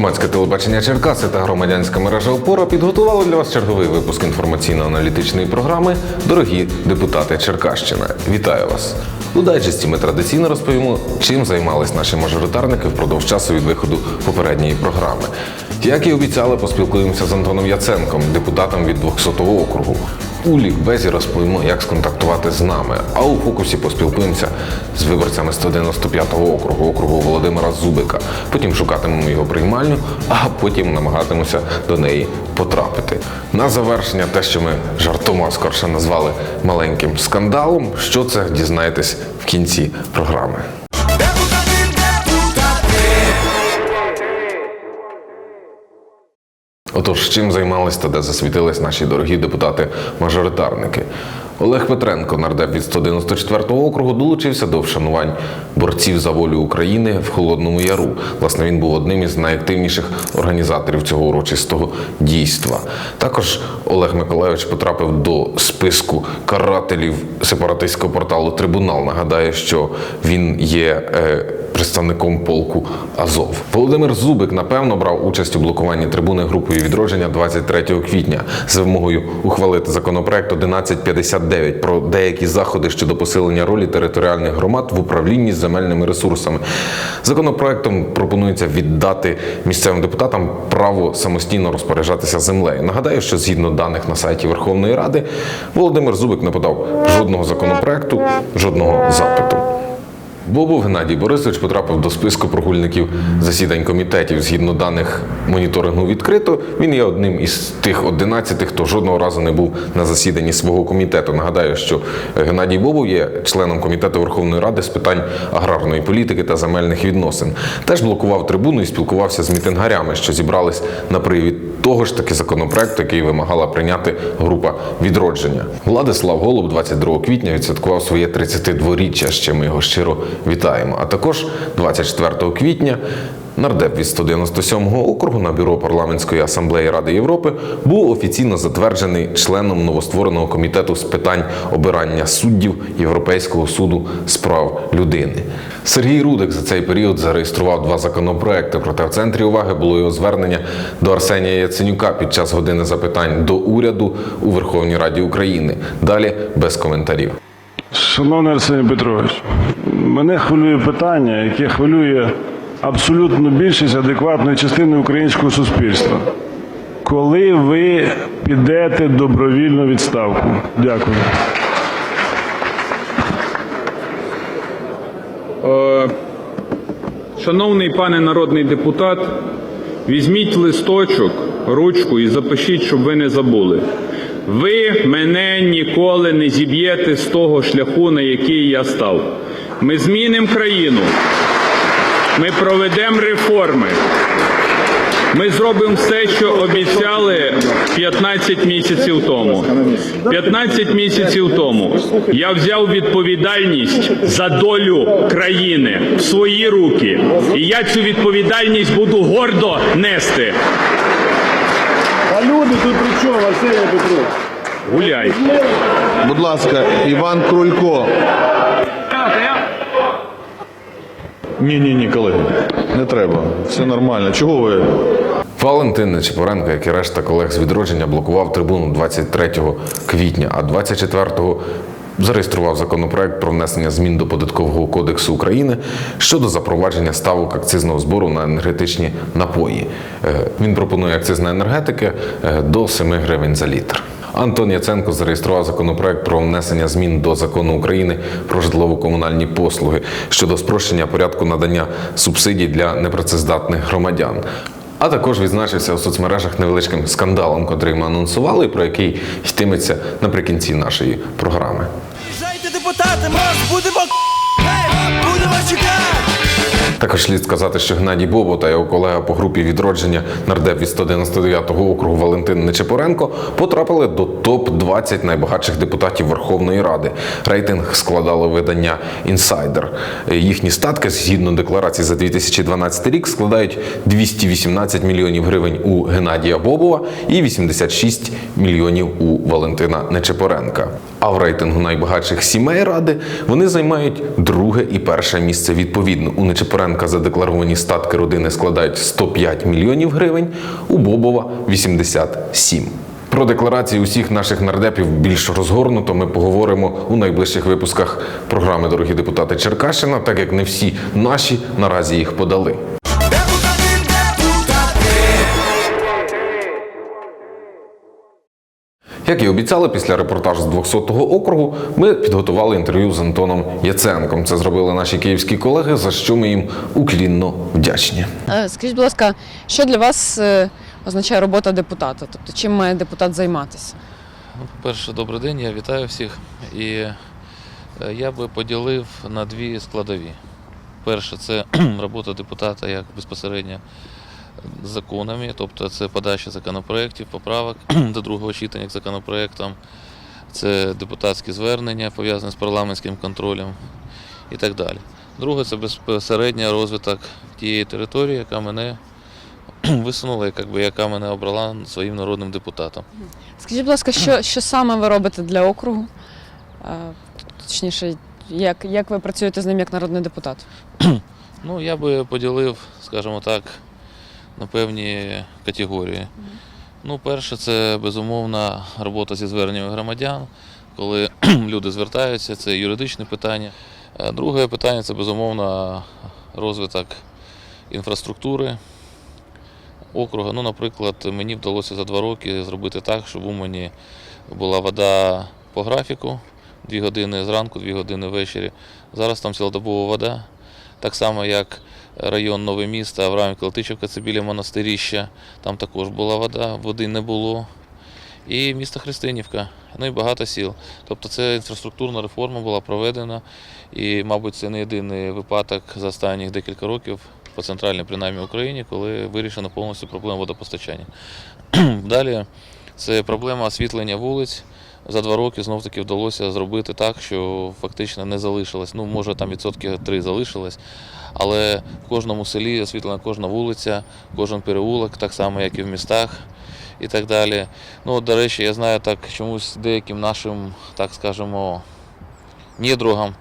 Громадське телебачення Черкаси та громадянська мережа Опора підготували для вас черговий випуск інформаційно-аналітичної програми Дорогі депутати Черкащина. Вітаю вас! У дайджесті ми традиційно розповімо, чим займались наші мажоритарники впродовж часу від виходу попередньої програми. Як і обіцяли, поспілкуємося з Антоном Яценком, депутатом від 200-го округу. У лікбезі розповімо, як сконтактувати з нами. А у фокусі поспілкуємося з виборцями 195-го округу, округу Володимира Зубика. Потім шукатимемо його приймальню, а потім намагатимемося до неї потрапити. На завершення, те, що ми жартома скорше назвали маленьким скандалом. Що це дізнаєтесь в кінці програми. Отож, чим займались та де засвітились наші дорогі депутати-мажоритарники? Олег Петренко, нардеп від 194-го округу, долучився до вшанувань борців за волю України в Холодному Яру. Власне, він був одним із найактивніших організаторів цього урочистого дійства. Також Олег Миколайович потрапив до списку карателів сепаратистського порталу Трибунал. Нагадаю, що він є. Е, представником полку Азов. Володимир Зубик напевно брав участь у блокуванні трибуни групою відродження 23 квітня з вимогою ухвалити законопроект 1159 про деякі заходи щодо посилення ролі територіальних громад в управлінні земельними ресурсами. Законопроектом пропонується віддати місцевим депутатам право самостійно розпоряджатися землею. Нагадаю, що згідно даних на сайті Верховної Ради, Володимир Зубик не подав жодного законопроекту, жодного запиту. Бобов Геннадій Борисович потрапив до списку прогульників засідань комітетів. Згідно даних моніторингу відкрито, він є одним із тих 11, хто жодного разу не був на засіданні свого комітету. Нагадаю, що Геннадій Бобов є членом комітету Верховної Ради з питань аграрної політики та земельних відносин. Теж блокував трибуну і спілкувався з мітингарями, що зібрались на привід того ж таки законопроекту, який вимагала прийняти група відродження. Владислав Голуб 22 квітня відсвяткував своє 32-річчя. Ще ми його щиро вітаємо. А також 24 квітня. Нардеп від 197-го округу на бюро парламентської асамблеї Ради Європи був офіційно затверджений членом новоствореного комітету з питань обирання суддів Європейського суду з прав людини. Сергій Рудик за цей період зареєстрував два законопроекти. Проте в центрі уваги було його звернення до Арсенія Яценюка під час години запитань до уряду у Верховній Раді України. Далі без коментарів. Шановний Арсеній Петрович, мене хвилює питання, яке хвилює абсолютно більшість адекватної частини українського суспільства. Коли ви підете добровільно відставку? Дякую. Е, Шановний пане народний депутат, візьміть листочок, ручку і запишіть, щоб ви не забули. Ви мене ніколи не зіб'єте з того шляху, на який я став. Ми змінимо країну. Ми проведемо реформи. Ми зробимо все, що обіцяли 15 місяців тому. 15 місяців тому я взяв відповідальність за долю країни в свої руки, і я цю відповідальність буду гордо нести. А люди тут при чому, Арсеній Петрович? Гуляй. Будь ласка, Іван Крулько. Ні, ні, ні, колеги, не треба. Все нормально. Чого ви? Валентин Нечипоренко, як і решта колег з відродження, блокував трибуну 23 квітня, а 24-го зареєстрував законопроект про внесення змін до податкового кодексу України щодо запровадження ставок акцизного збору на енергетичні напої. Е, Він пропонує акциз на енергетики е, до 7 гривень за літр. Антон Яценко зареєстрував законопроект про внесення змін до закону України про житлово-комунальні послуги щодо спрощення порядку надання субсидій для непрацездатних громадян. А також відзначився у соцмережах невеличким скандалом, котрий ми анонсували, про який йтиметься наприкінці нашої програми. Приїжджайте, депутати, ми будемо будемо чекати. Також слід сказати, що Геннадій Бобо та його колега по групі відродження нардеп від 199-го округу Валентин Нечепоренко потрапили до топ-20 найбагатших депутатів Верховної Ради. Рейтинг складало видання Інсайдер. Їхні статки згідно декларації за 2012 рік складають 218 мільйонів гривень у Геннадія Бобова і 86 мільйонів у Валентина Нечепоренка. А в рейтингу найбагатших сімей ради вони займають друге і перше місце відповідно. У Нечепоренка задекларовані статки родини складають 105 мільйонів гривень, у Бобова 87. Про декларації усіх наших нардепів більш розгорнуто ми поговоримо у найближчих випусках програми Дорогі депутати Черкащина, так як не всі наші наразі їх подали. Як і обіцяли, після репортажу з 200-го округу ми підготували інтерв'ю з Антоном Яценком. Це зробили наші київські колеги, за що ми їм уклінно вдячні. Е, Скажіть, будь ласка, що для вас е, означає робота депутата? Тобто, чим має депутат займатися? Ну, По-перше, добрий день, я вітаю всіх. І е, я би поділив на дві складові. Перше, це робота депутата як безпосередньо законами, тобто це подача законопроєктів, поправок до другого читання к законопроєктам, це депутатські звернення, пов'язані з парламентським контролем і так далі. Друге, це безпосередньо розвиток тієї території, яка мене висунула, якби, яка мене обрала своїм народним депутатом. Скажіть, будь ласка, що, що саме ви робите для округу? Точніше, як, як ви працюєте з ним як народний депутат? Ну, я би поділив, скажімо так, на певні категорії. Ну, перше, це безумовна робота зі зверненнями громадян, коли люди звертаються, це юридичне питання. Е, Друге питання це безумовно розвиток інфраструктури округа. Ну, наприклад, мені вдалося за два роки зробити так, щоб в Умані була вода по графіку, дві години зранку, дві години ввечері. Зараз там цілодобова вода. Так само, як район Нове місто, Авраамівка, Латичівка, це біля монастиріща. Там також була вода, води не було. І місто Христинівка, ну і багато сіл. Тобто це інфраструктурна реформа була проведена. І, мабуть, це не єдиний випадок за останні декілька років по центральній, принаймні Україні, коли вирішено повністю проблему водопостачання. Далі це проблема освітлення вулиць. За два роки знов таки вдалося зробити так, що фактично не залишилось. Ну, може, там відсотки три залишилось, але в кожному селі освітлена кожна вулиця, кожен переулок, так само, як і в містах і так далі. Ну, до речі, я знаю так чомусь деяким нашим, так скажемо, недругам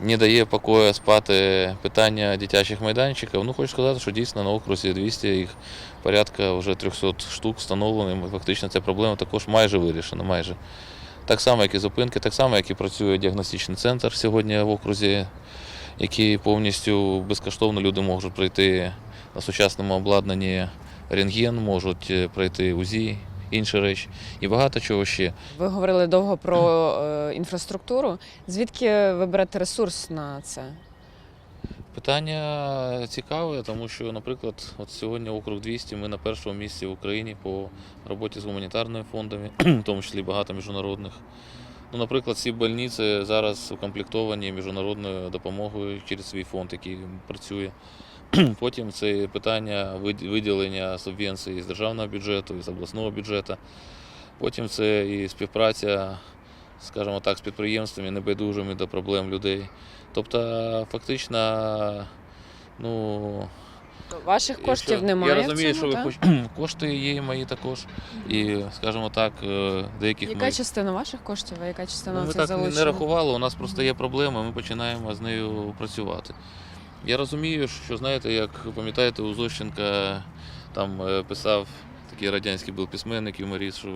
не дає покою спати питання дитячих майданчиків. Ну, хочу сказати, що дійсно на окрузі 200 їх порядка вже 300 штук встановлено. і Фактично ця проблема також майже вирішена. Майже. Так само, як і зупинки, так само, як і працює діагностичний центр сьогодні в окрузі, який повністю безкоштовно люди можуть прийти на сучасному обладнанні рентген, можуть прийти УЗІ, інші речі і багато чого ще. Ви говорили довго про е, інфраструктуру. Звідки ви берете ресурс на це? Питання цікаве, тому що, наприклад, от сьогодні округ 200, ми на першому місці в Україні по роботі з гуманітарними фондами, в тому числі багато міжнародних. Ну, наприклад, ці больниці зараз укомплектовані міжнародною допомогою через свій фонд, який працює. Потім це питання виділення субвенцій з державного бюджету, з обласного бюджету. Потім це і співпраця, скажімо так, з підприємствами, небайдужими до проблем людей. Тобто, фактично, ну, Ваших коштів якщо- немає. Я розумію, що ви хоч... кошти є і мої також. І, скажімо так, е, деяких Яка ми... частина ваших коштів, а яка частина Ну, ми цих так не- не рахували, у нас просто є проблема, ми починаємо з нею працювати. Я розумію, що знаєте, як пам'ятаєте, у Зощенка там е, писав такий радянський був письменник, юморіст, що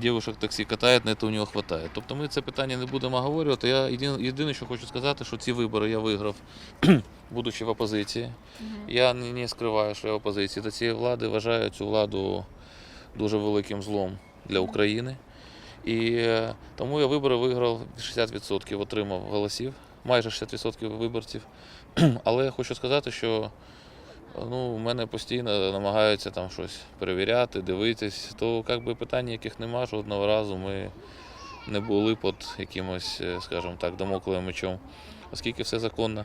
дівушок таксі катають, на це у нього вистачає. Тобто ми це питання не будемо говорити. Я єдине, що хочу сказати, що ці вибори я виграв, будучи в опозиції. Я не, не скриваю, що я в опозиції до цієї влади. Вважаю цю владу дуже великим злом для України. І е, тому я вибори виграв 60%, отримав голосів, майже 60% виборців. Але я хочу сказати, що ну, у мене постійно намагаються там щось перевіряти, дивитись. То як би питань яких нема, жодного разу ми не були під якимось, е, скажімо так, домоклим мечом, оскільки все законно.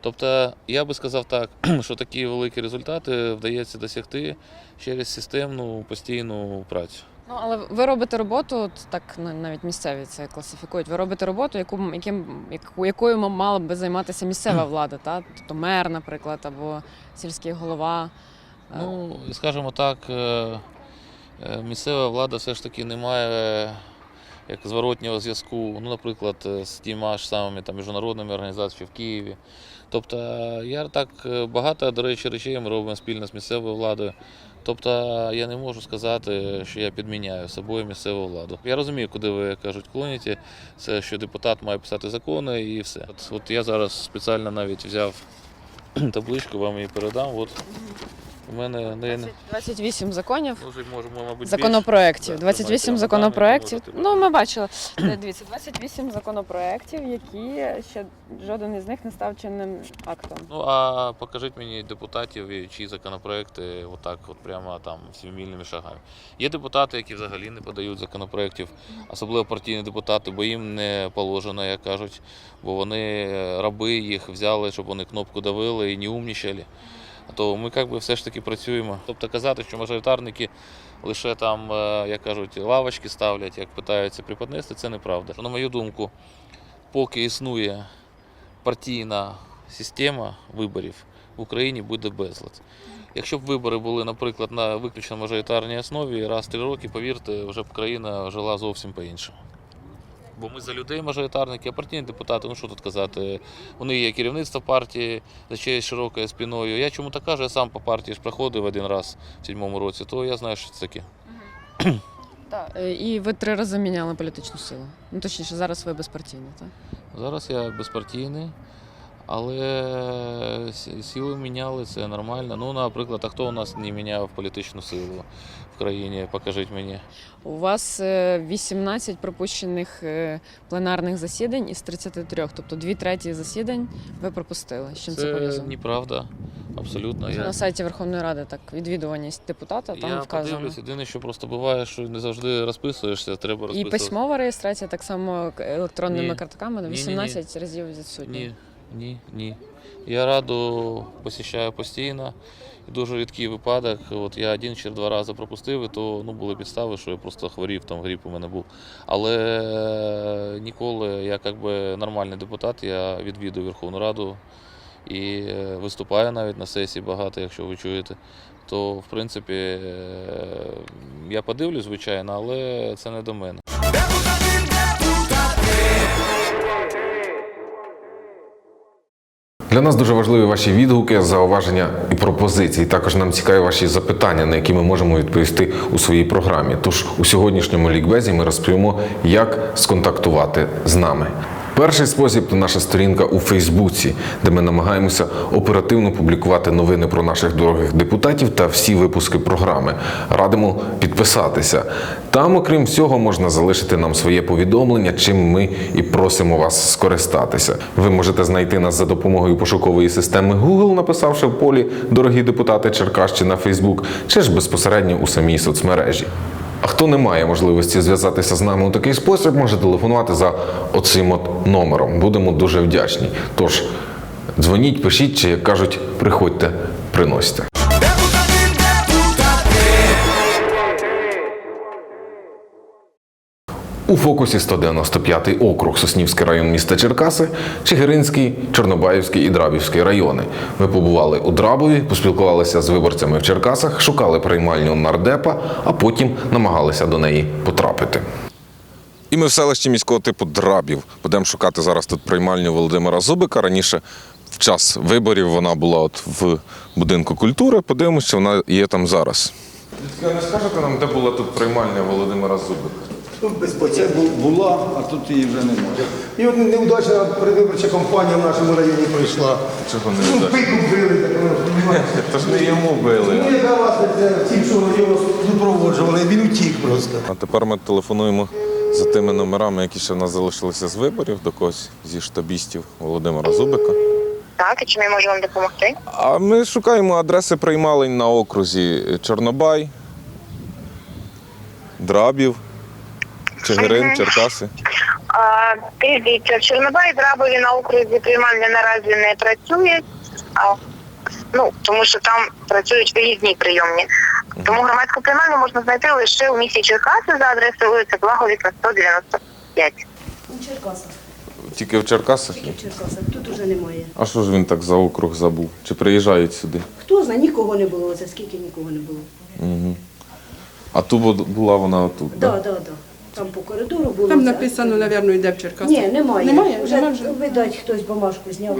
Тобто, я би сказав так, що такі великі результати вдається досягти через системну постійну працю. Ну, але ви робите роботу, от так ну, навіть місцеві це класифікують. Ви робите роботу, яку, яким, якою мала би займатися місцева влада, та? тобто мер, наприклад, або сільський голова. Е, Ну, скажімо так, е, е, місцева влада все ж таки не має як зворотнього зв'язку, ну, наприклад, з тіма ж самими там, міжнародними організаціями в Києві. Тобто я так багато, до речі, речей ми робимо спільно з місцевою владою. Тобто я не можу сказати, що я підміняю собою місцеву владу. Я розумію, куди ви кажуть, клоніті. Це що депутат має писати закони і все. От, от я зараз спеціально навіть взяв табличку, вам її передам. От у мене не 28 законів. Може, можемо, мабуть, Законопроєктів. 28 Так, законопроєктів. Ну, ми бачили. Дивіться, 28 законопроєктів, які ще жоден із них не став чинним актом. Ну а покажіть мені депутатів, чиї законопроекти отак, от прямо там сімімільними шагами. Є депутати, які взагалі не подають законопроєктів, особливо партійні депутати, бо їм не положено, як кажуть, бо вони раби їх взяли, щоб вони кнопку давили і не умнічали. То ми як би все ж таки працюємо. Тобто казати, що мажоритарники лише там, е, як кажуть, лавочки ставлять, як питаються приподнести, це неправда. На мою думку, поки існує партійна система виборів в Україні буде безлад. Якщо б вибори були, наприклад, на виключно мажоритарній основі, раз в три роки, повірте, вже б країна жила зовсім по-іншому. Бо ми за людей мажоритарники, а партійні депутати, ну що тут казати, вони є керівництво партії за чиєю широкою спіною. Я чому так кажу, я сам по партії ж проходив один раз в сьомому році, то я знаю, що це таке. Так. Е, І ви три рази міняли політичну силу. Ну, точніше, зараз ви безпартійні, так? Зараз я безпартійний, але сі- сили міняли, це нормально. Ну, наприклад, а хто у нас не міняв політичну силу в країні? Покажіть мені. У вас е, 18 пропущених е, пленарних засідань із 33, тобто дві треті засідань ви пропустили. З чим це, Це пов'язано? неправда. Абсолютно. На сайті Верховної Ради так відвідуваність депутата там я вказано. подивлюсь, єдине, що просто буває, що не завжди розписуєшся, треба І письмова реєстрація так само електронними Ні. картками Ні-ні-ні. разів відсутні. Ні, ні, ні. Я раду посіщаю постійно. І дуже рідкий випадок. От я один чи два рази пропустив, і то ну, були підстави, що я просто хворів, там гріп у мене був. Але ніколи я як би нормальний депутат, я відвідую Верховну Раду і е, виступаю навіть на сесії багато, якщо ви чуєте. То, в принципі, е, я подивлюсь, звичайно, але це не до мене. Для нас дуже важливі ваші відгуки, зауваження і пропозиції. Також нам цікаві ваші запитання, на які ми можемо відповісти у своїй програмі. Тож у сьогоднішньому лікбезі ми розповімо, як сконтактувати з нами. Перший спосіб це наша сторінка у Фейсбуці, де ми намагаємося оперативно публікувати новини про наших дорогих депутатів та всі випуски програми. Радимо підписатися. Там, окрім всього, можна залишити нам своє повідомлення, чим ми і просимо вас скористатися. Ви можете знайти нас за допомогою пошукової системи Google, написавши в полі Дорогі депутати Черкащина Фейсбук, чи ж безпосередньо у самій соцмережі. А хто не має можливості зв'язатися з нами у такий спосіб, може телефонувати за оцим от номером. Будемо дуже вдячні. Тож дзвоніть, пишіть, чи як кажуть, приходьте, приносьте. У фокусі 195 округ, Соснівський район міста Черкаси, Чигиринський, Чорнобаївський і Драбівський райони. Ми побували у Драбові, поспілкувалися з виборцями в Черкасах, шукали приймальню нардепа, а потім намагалися до неї потрапити. І ми в селищі міського типу Драбів. Будемо шукати зараз тут приймальню Володимира Зубика. Раніше в час виборів вона була от в будинку культури. Подивимося, чи вона є там зараз. Не скажете нам, де була тут приймальня Володимира Зубика? Оце бу- була, а тут її вже немає. І от неудачна передвиборча кампанія в нашому районі пройшла. Чого не Ну, пику били, так воно, розумієте. Та ж не йому били. Ну, яка вас це тим, що його супроводжували, він утік просто. А тепер ми телефонуємо за тими номерами, які ще в нас залишилися з виборів, до когось зі штабістів Володимира Зубика. Так, і чим я можу вам допомогти? А ми шукаємо адреси приймалень на окрузі Чорнобай, Драбів, Чигирин, Черкаси. А, дивіться, в Чорнобаї Драбові на окрузі приймальня наразі не працює. А, ну, тому що там працюють виїзні прийомні. Тому громадську приймальню можна знайти лише у місті Черкаси за адресою вулиця Благовіка 195. У Черкасах. Тільки в Черкасах є. В Черкасах. Тут уже немає. А що ж він так за округ забув? Чи приїжджають сюди? Хто знає, нікого не було. Це скільки нікого не було. А тут була вона отут. Так, так, так. Там по коридору було. Там написано, напевно, йде в Черкасах. Ні, немає. Немає? Вже, Нема вже? видать, хтось бумажку зняв.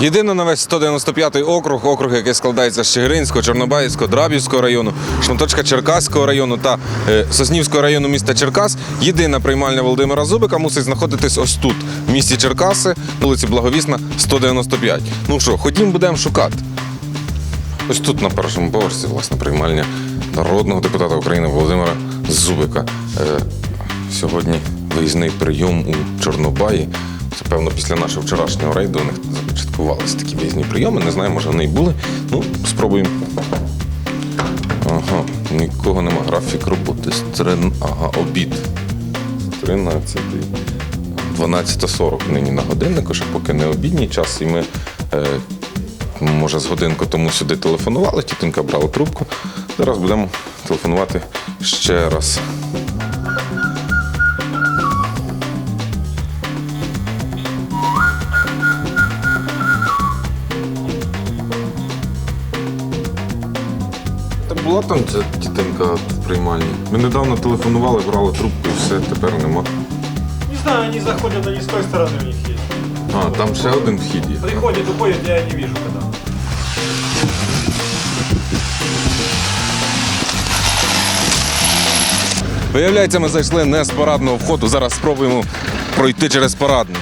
Єдино на весь 195 округ, округ, який складається з Чигиринського, Чорнобаївського, Драбівського району, шматочка Черкаського району та е, Соснівського району міста Черкас. Єдина приймальня Володимира Зубика мусить знаходитись ось тут, в місті Черкаси, вулиці Благовісна, 195. Ну що, ходім, будемо шукати. Ось тут на першому поверсі, власне, приймальня народного депутата України Володимира Зубика. Е, сьогодні виїзний прийом у Чорнобаї. Це, певно, після нашого вчорашнього рейду у них започаткувалися такі виїзні прийоми. Не знаю, може вони і були. Ну, спробуємо. Ага, нікого нема. Графік роботи. з трин- Ага, обід. 13. 12.40 нині на годиннику, ще поки не обідній час, і ми е, може з годинку тому сюди телефонували, тітонька брала трубку. Зараз будемо телефонувати ще раз. Була там ця тітонька в приймальні. Ми недавно телефонували, брали трубку і все, тепер нема. Не знаю, они заходят, они с той стороны у них есть. А, там ще один вхід є. Приходят, уходят, я не вижу когда. Виявляється, ми зайшли не з парадного входу. Зараз спробуємо пройти через парадний.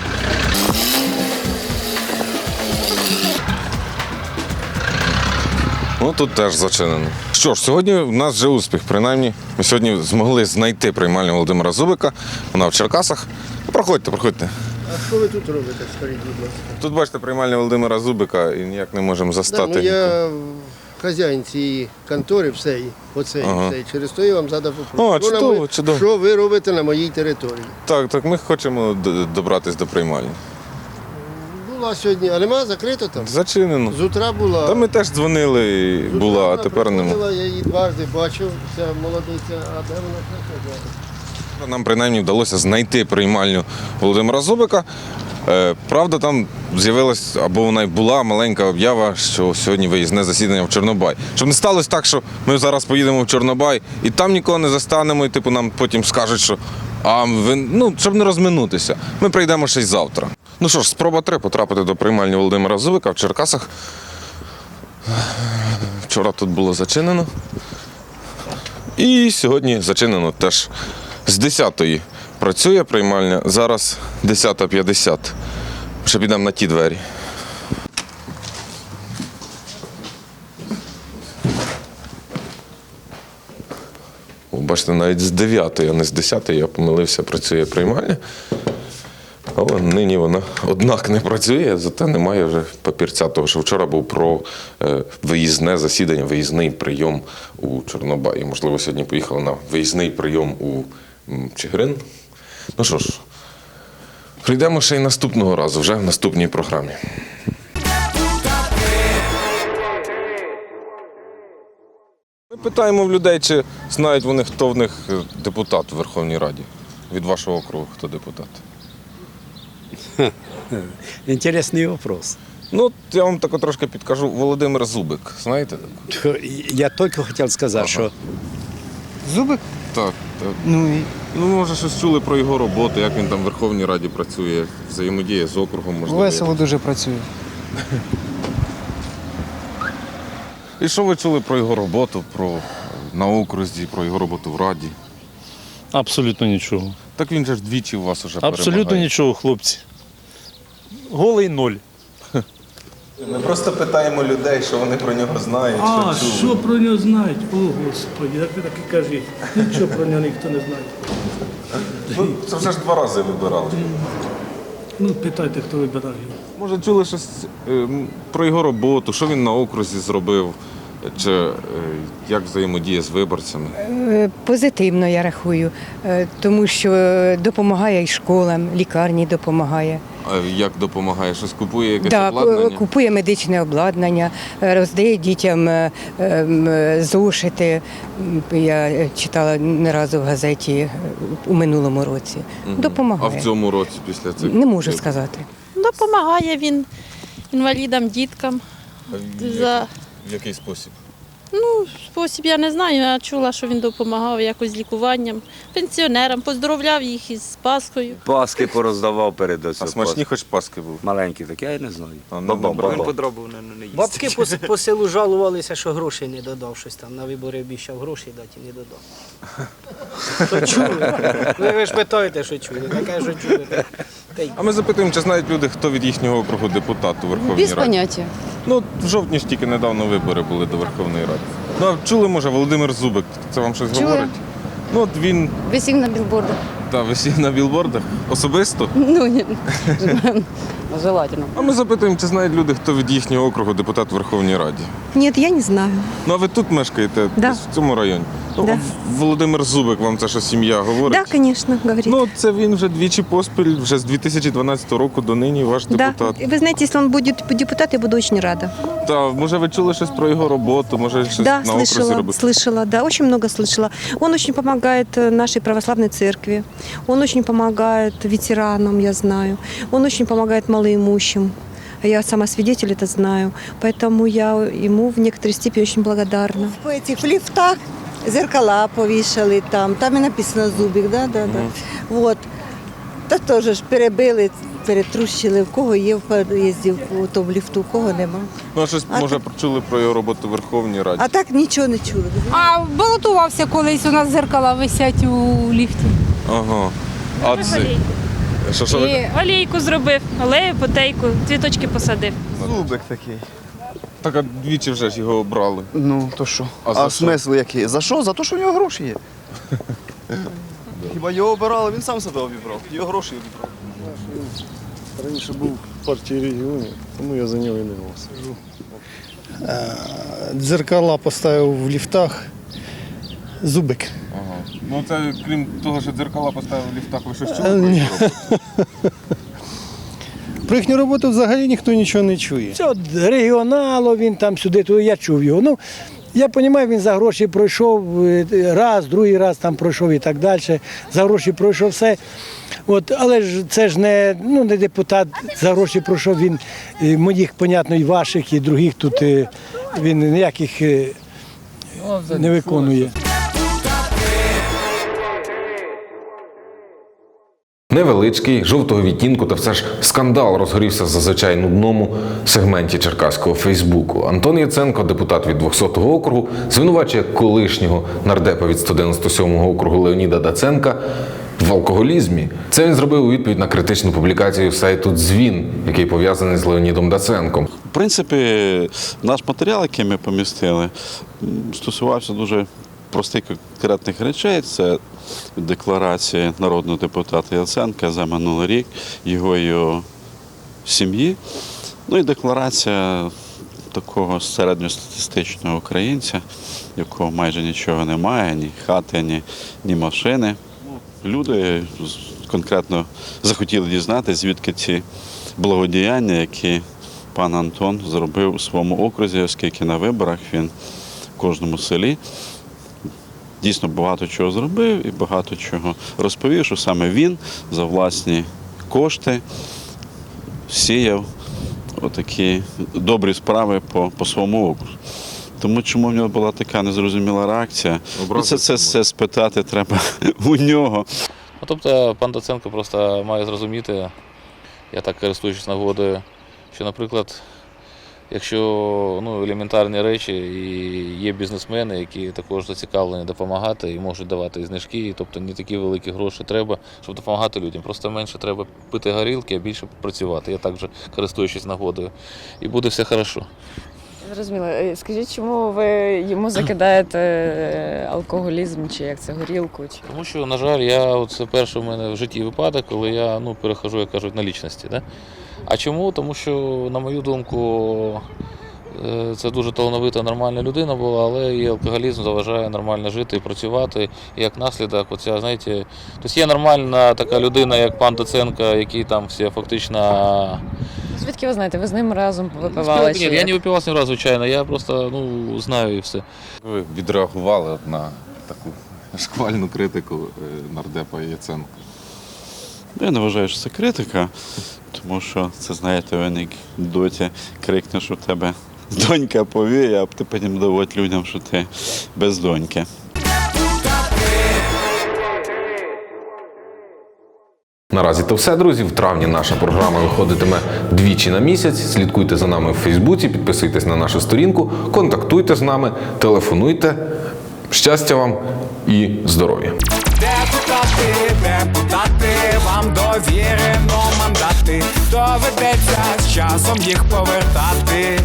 Ну тут теж зачинено. Що ж, сьогодні в нас вже успіх. Принаймні, ми сьогодні змогли знайти приймальню Володимира Зубика. Вона в Черкасах. Проходьте, проходьте. А що ви тут робите, скажіть, будь ласка? Тут бачите приймальня Володимира Зубика і ніяк не можемо Да, застати. ну, я хазяїн цієї контори, всей, оцей, Ага. всей. Через то я вам задав вопрос. О, Що чудово, чудово. Що ви робите на моїй території? Так, так, ми хочемо д- добратись до приймальні. Була сьогодні, а нема закрито там? Зачинено. З утра була. Та ми теж дзвонили, і була, а тепер нема. Я її дважди бачив, ця молодиця, а де вона приходила? Нам принаймні вдалося знайти приймальню Володимира Зубика. Е, Правда, там з'явилась або вона й була маленька об'ява, що сьогодні виїзне засідання в Чорнобай. Щоб не сталося так, що ми зараз поїдемо в Чорнобай і там нікого не застанемо, і типу нам потім скажуть, що а ви ну щоб не розминутися. Ми прийдемо ще й завтра. Ну що ж, спроба три потрапити до приймальні Володимира Зубика в Черкасах. Вчора тут було зачинено. І сьогодні зачинено теж з 10-ї працює приймальня. Зараз 10.50. Ще підемо на ті двері. Бачите, навіть з 9, а не з 10 я помилився, працює приймальня. Але нині вона однак не працює, зате немає вже папірця, того що вчора був про е, виїзне засідання, виїзний прийом у Чорнобаї. Можливо, сьогодні поїхали на виїзний прийом у Чигирин. Ну що ж, прийдемо ще й наступного разу, вже в наступній програмі. Ми питаємо в людей, чи знають вони, хто в них е, депутат у Верховній Раді. Від вашого округу, хто депутат. Интересный вопрос. Ну, я вам тако трошки підкажу. Володимир Зубик, знаєте? Я только хотел сказать, Ага. что Зубик? Так, так. Ну і Ну, може, щось чули про його роботу, як він там в Верховній Раді працює, взаємодіє з округом, можливо. дуже працює. І що ви чули про його роботу, про на окрузі, про його роботу в Раді? абсолютно нічого. Так він же ж двічі у вас уже Абсолютно перемагає. нічого, хлопці. Голий ноль. Ми просто питаємо людей, що вони про нього знають, А, що що про нього знають? О, Господи, як ви так і кажіть. Нічого про нього ніхто не знає. Ну, це вже ж два рази вибирали. Ну, питайте, хто вибирав його. Може, чули щось е, м, про його роботу, що він на окрузі зробив, Чи е, як взаємодія з виборцями? Е, Позитивно я рахую, е, тому що допомагає і школам, лікарні допомагає. А як допомагає? Щось купує якесь Да, обладнання? купує медичне обладнання, роздає дітям ем, зошити. Я читала не разу в газеті у минулому році. Мгм. Допомагає. А в цьому році після цих Не можу сказати. Допомагає він інвалідам, діткам. За В який спосіб? ну, спосіб я не знаю. Я чула, що він допомагав якось з лікуванням, пенсіонерам, поздоровляв їх із Пасхою. Паски пороздавав перед А смачні хоч паски були. Маленькі такі, я не знаю. А, ну, добре. Він подробив, не, не їсть. Бабки по, по селу жалувалися, що грошей не додав щось там. На вибори обіцяв грошей дати і не додав. То чули. Ви, ви ж питаєте, що чули. Таке, що чули. А ми запитуємо, чи знають люди, хто від їхнього округу депутат у Верховній Без Раді? поняття. Ну, в жовтні ж тільки недавно вибори були до Верховної Ради. Ну, а чули, може, Володимир Зубик, це вам щось Чули. говорить? Ну, от він Висів на білбордах. та, висів на білбордах особисто. Ну, ні. Желательно. А ми запитуємо, чи знають люди, хто від їхнього округу депутат у Верховній Раді. Ні, я не знаю. Ну, а ви тут мешкаєте, Да. десь в цьому районі. Ну, Да. Володимир Зубик, вам це що сім'я говорить? звісно, говорить. Ну, це він вже двічі поспіль, вже з 2012 року до нині ваш депутат. Ви знаєте, якщо він буде депутат, я буду дуже рада. Та, може, ви чули щось про його роботу, може, щось Да, на окрузі слышала, робив? слышала, да, очень много слышала. Он очень помогает э, нашей православной церкви, он очень помогает ветеранам, я знаю, он очень помогает малоимущим. Я сама свидетель это знаю, поэтому я ему в некоторой степени очень благодарна. В этих ліфтах зеркала повішали там, там і написано зубик, да, да, да. Вот. Та теж ж перебили, перетрущили, в кого є в переїзді, в тому ліфту, в кого нема. Ну, а щось, А може, так- почули про його роботу в Верховній Раді. А так нічого не чули. А балотувався колись, у нас зеркала висять у ліфті. Ага. А це... Що, що ви... олійку зробив, алею, потейку, цвіточки посадив. Зубик такий. Так, а двічі вже ж його обрали. Ну, то що? А А, за що? смисл який? За що? За те, що в нього гроші є. Хіба його обирали, він сам себе обібрав. Його гроші обібрав. Раніше був в партії регіонів, тому я за нього і не голосую. Дзеркала поставив в ліфтах. Зубик. Ага. Ну, це крім того, що дзеркала поставили в ліфтах, ви щось Е, чули? ні. його роботу? Про їхню роботу взагалі ніхто нічого не чує. Це от регіонало, він там сюди, то я чув його. Ну, я розумію, він за гроші пройшов е, раз, другий раз там пройшов і так далі. За гроші пройшов все. От, але ж це ж не, ну, не депутат, за гроші пройшов він е, моїх, понятно, і ваших, і других тут е, він ніяких е, не виконує. Невеличкий, жовтого відтінку та все ж скандал розгорівся зазвичай нудному сегменті черкаського Фейсбуку. Антон Яценко, депутат від 200-го округу, звинувачує колишнього нардепа від 197-го округу Леоніда Даценка в алкоголізмі. Це він зробив у відповідь на критичну публікацію сайту Дзвін, який пов'язаний з Леонідом Даценком. В принципі, наш матеріал, який ми помістили, стосувався дуже простих конкретних речей. Це декларація народного депутата Яценка за минулий рік, його його сім'ї. Ну і декларація такого середньостатистичного українця, якого майже нічого немає, ні хати, ні, ні машини. Люди конкретно захотіли дізнатися, звідки ці благодіяння, які пан Антон зробив у своєму окрузі, оскільки на виборах він в кожному селі дійсно багато чого зробив і багато чого розповів, що саме він за власні кошти сіяв отакі добрі справи по, по своєму окрузу. Тому чому в нього була така незрозуміла реакція? Ну, це, це, це спитати треба у нього. Ну, тобто пан Доценко просто має зрозуміти, я так користуючись нагодою, що, наприклад, якщо ну, елементарні речі, і є бізнесмени, які також зацікавлені допомагати і можуть давати і знижки, і, тобто не такі великі гроші треба, щоб допомагати людям. Просто менше треба пити горілки, а більше працювати. Я також користуючись нагодою. І буде все хорошо. Зрозуміло. Е, Скажіть, чому ви йому закидаєте е, алкоголізм, чи як це горілку? Чи... Тому що, на жаль, я от це перший у мене в житті випадок, коли я ну, перехожу, як кажуть, на лічності. Да? А чому? Тому що, на мою думку, Е, Це дуже талановита, нормальна людина була, але і алкоголізм заважає нормально жити і працювати. І як наслідок, оця, знаєте, тобто є нормальна така людина, як пан Доценко, який там всі фактично. Звідки ви знаєте? Ви з ним разом випивали? Ні, я не випивав з ним раз, звичайно, я просто ну, знаю і все. Ви відреагували на таку шквальну критику е, нардепа Яценка. Я не вважаю, що це критика, тому що це, знаєте, він як доті крикне, що в тебе донька повіє, а ти потім доводь людям, що ти без доньки. Наразі то все, друзі. В травні наша програма виходитиме двічі на місяць. Слідкуйте за нами в Фейсбуці, підписуйтесь на нашу сторінку, контактуйте з нами, телефонуйте. Щастя вам і здоров'я! Депутати, довірено мандати. Доведеться з часом їх повертати.